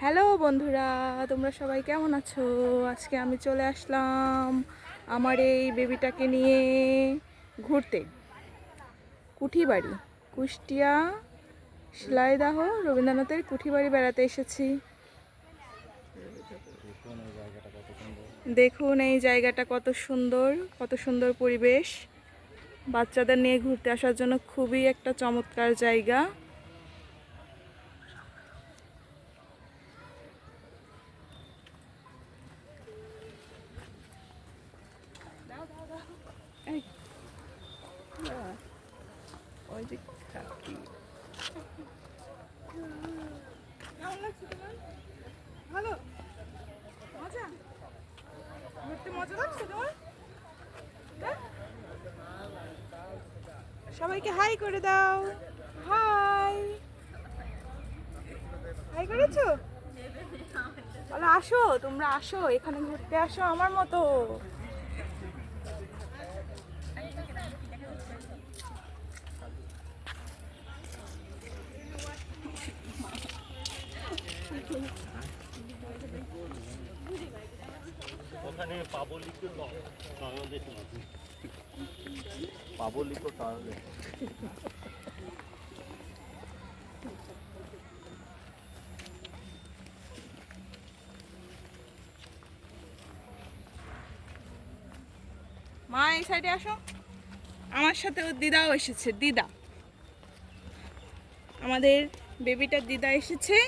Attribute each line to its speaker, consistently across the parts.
Speaker 1: Hello বন্ধুরা, তোমরা সবাই কেমন আছো? আজকে আমি চলে আসলাম আমার এই বেবিটাকে নিয়ে ঘুরতে। কুঠিবাড়ি, কুষ্টিয়া, শিলাইদাহ, রবীন্দ্রনাথের কুঠিবাড়ি বেড়াতে এসেছি। দেখুন এই জায়গাটা কত সুন্দর কত সুন্দর পরিবেশ। বাচ্চাদের নিয়ে ঘুরতে আসার জন্য খুবই একটা চমৎকার জায়গা। ভালো। মজা। ঘুরতে মজা লাগছে তোমার? সবাইকে হাই করে দাও। হাই। হাই করেছ? বলো, আসো, তোমরা আসো, এখানে ঘুরতে আসো আমার মতো।
Speaker 2: ওখানে পাবলিক বাংলাদেশ
Speaker 1: মা এই সাইডে আসো। আমার সাথে ওর দিদাও এসেছে দিদা। আমাদের বেবিটার দিদা এসেছে।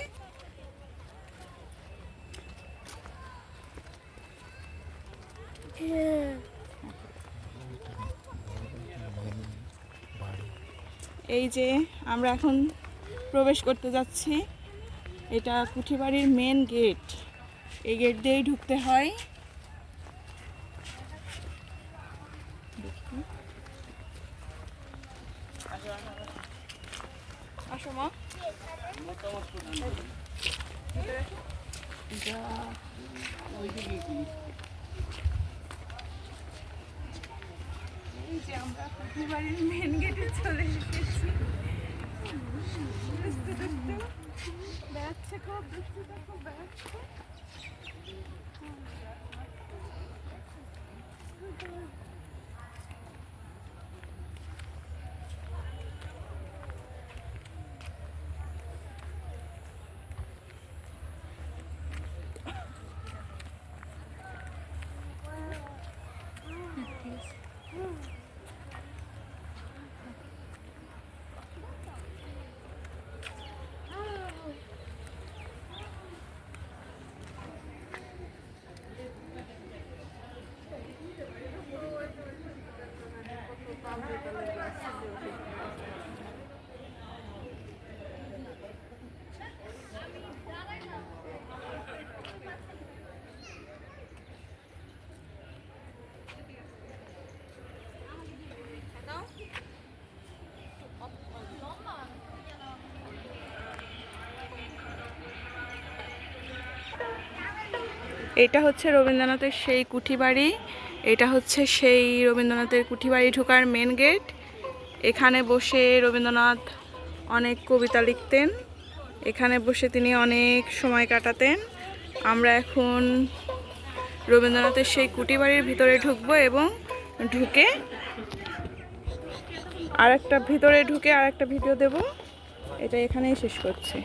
Speaker 1: এই যে আমরা এখন প্রবেশ করতে যাচ্ছি। এটা কুঠিবাড়ির মেন গেট এই গেট দিয়েই ঢুকতে হয়। মা।
Speaker 3: যা
Speaker 1: আমরা কুঠিবাড়ির মেন গেটে চলে এসেছি। দুষ্টু দুষ্টু খুব দুষ্টুটা খুব বেড়াচ্ছে এটা হচ্ছে রবীন্দ্রনাথের সেই কুঠি বাড়ি এটা হচ্ছে সেই রবীন্দ্রনাথের কুঠি বাড়ি ঢোকার মেন গেট এখানে বসে রবীন্দ্রনাথ অনেক কবিতা লিখতেন, এখানে বসে তিনি অনেক সময় কাটাতেন। আমরা এখন রবীন্দ্রনাথের সেই কুটি বাড়ির ভিতরে ঢুকবো এবং ঢুকে আর একটা ভিতরে ঢুকে আর একটা ভিডিও দেব। এটা এখানেই শেষ করছি।